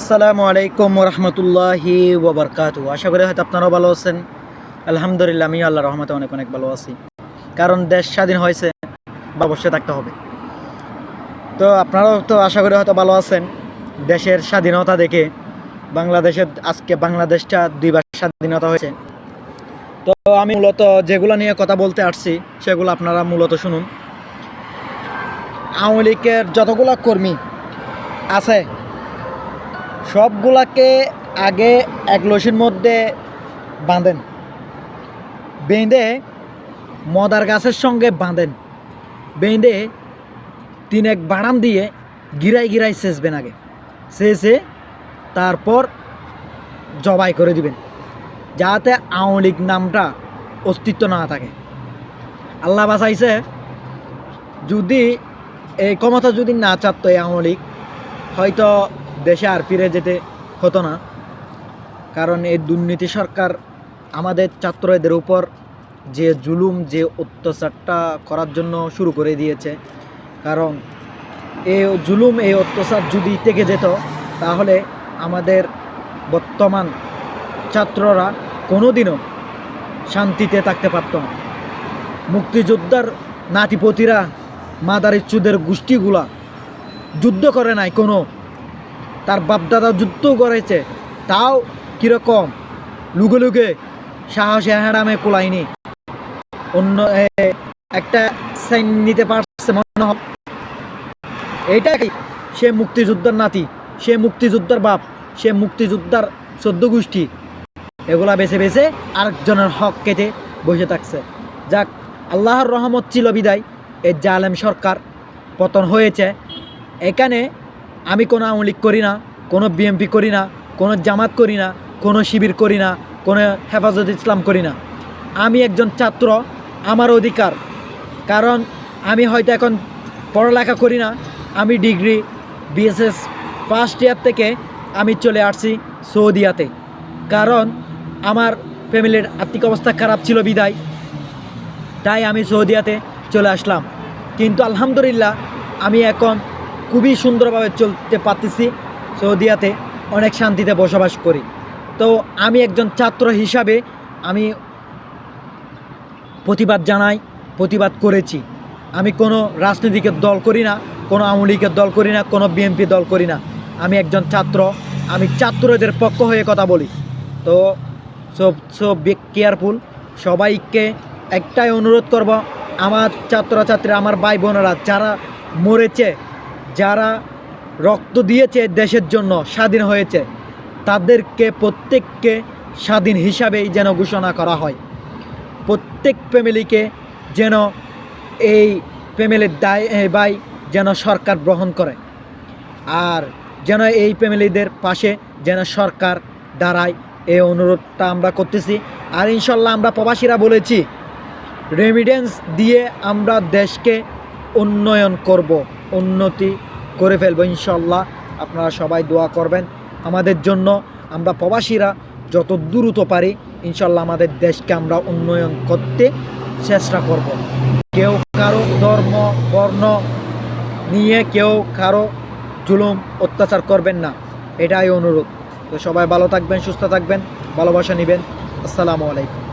আসসালামু আলাইকুম রহমতুল্লাহি ওবরকাতু আশা করি হয়তো আপনারাও ভালো আছেন। আলহামদুলিল্লাহ আমি আল্লাহ রহমতে অনেক অনেক ভালো আছি। কারণ দেশ স্বাধীন হয়েছে, বা অবশ্যই থাকতে হবে। তো আপনারাও তো আশা করি হয়তো ভালো আছেন। দেশের স্বাধীনতা দেখে বাংলাদেশের, আজকে বাংলাদেশটা দুইবার স্বাধীনতা হয়েছে। তো আমি মূলত যেগুলো নিয়ে কথা বলতে আসছি, সেগুলো আপনারা মূলত শুনুন। আওয়ামী লীগের যতগুলো কর্মী আছে সবগুলাকে আগে এক লসির মধ্যে বাঁধেন। বেঁধে মদার গাছের সঙ্গে বাঁধেন। বেঁধে তিন এক বাড়াম দিয়ে গিরাই গিরাই সেচবেন আগে। সেচে তারপর জবাই করে দিবেন, যাতে আওয়ামী নামটা অস্তিত্ব না থাকে। আল্লাহ বাসাইছে যদি এই ক্ষমতা যদি না চাপতো এই আওয়ামী লীগ, হয়তো দেশে আর ফিরে যেতে হতো না। কারণ এই দুর্নীতি সরকার আমাদের ছাত্রদের উপর যে জুলুম, যে অত্যাচারটা করার জন্য শুরু করে দিয়েছে। কারণ এই জুলুম, এই অত্যাচার যদি থেকে যেত, তাহলে আমাদের বর্তমান ছাত্ররা কোনোদিনও শান্তিতে থাকতে পারত না। মুক্তিযোদ্ধার নাতিপতিরা মাদারিচুদের গোষ্ঠীগুলা যুদ্ধ করে নাই কোনো তার বাপদাদা যুদ্ধ করেছে। তাও কীরকম? লুগে লুগে সাহসে হ্যাঁড়ামে কোলাইনি অন্য একটা সাইন নিতে পারছে মনে হয়। এইটাই সে মুক্তিযোদ্ধার নাতি, সে মুক্তিযোদ্ধার বাপ, সে মুক্তিযোদ্ধার চোদ্দ গোষ্ঠী। এগুলা বেছে বেছে আরেকজনের হক কেটে বসে থাকছে। যাক, আল্লাহর রহমত ছিল বিদায়। এই জালেম সরকার পতন হয়েছে। এখানে আমি কোনো আওয়ামী লীগ করি না, কোনো বিএমপি করি না, কোনো জামাত করি না, কোনো শিবির করি না, কোনো হেফাজত ইসলাম করি না। আমি একজন ছাত্র, আমার অধিকার। কারণ আমি হয়তো এখন পড়ালেখা করি না, আমি ডিগ্রি বিএসএস ফার্স্ট ইয়ার থেকে আমি চলে আসছি সৌদিয়াতে। কারণ আমার ফ্যামিলির আর্থিক অবস্থা খারাপ ছিল বিদায়, তাই আমি সৌদিয়াতে চলে আসলাম। কিন্তু আলহামদুলিল্লাহ, আমি এখন খুবই সুন্দরভাবে চলতে পারতেছি সৌদিয়াতে, অনেক শান্তিতে বসবাস করি। তো আমি একজন ছাত্র হিসাবে আমি প্রতিবাদ জানাই, প্রতিবাদ করেছি। আমি কোনো রাজনৈতিক দল করি না, কোনো আওয়ামী লীগের দল করি না, কোনো বিএনপি দল করি না। আমি একজন ছাত্র, আমি ছাত্রদের পক্ষ হয়ে কথা বলি। তো সব সব কেয়ারফুল সবাইকে একটাই অনুরোধ করব, আমার ছাত্রছাত্রীরা আমার ভাই বোনেরা, যারা মরেছে যারা রক্ত দিয়েছে দেশের জন্য স্বাধীন হয়েছে, তাদেরকে প্রত্যেককে স্বাধীন হিসাবেই যেন ঘোষণা করা হয়। প্রত্যেক ফ্যামিলিকে যেন এই ফ্যামিলির দায় বাই যেন সরকার গ্রহণ করে আর যেন এই ফ্যামিলিদের পাশে যেন সরকার দাঁড়ায়। এই অনুরোধটা আমরা করতেছি আর ইনশাল্লাহ আমরা প্রবাসীরা বলেছি রেমিডেন্স দিয়ে আমরা দেশকে উন্নয়ন করব। উন্নতি করে ফেলব ইনশাল্লাহ। আপনারা সবাই দোয়া করবেন। আমাদের জন্য আমরা প্রবাসীরা যত দ্রুত পারি, ইনশাল্লাহ আমাদের দেশকে আমরা উন্নয়ন করতে চেষ্টা করব। কেউ কারও ধর্ম, বর্ণ নিয়ে কেউ কারও জুলুম, অত্যাচার করবেন না। এটাই অনুরোধ। তো সবাই ভালো থাকবেন, সুস্থ থাকবেন, ভালোবাসা নেবেন। আসসালামু আলাইকুম।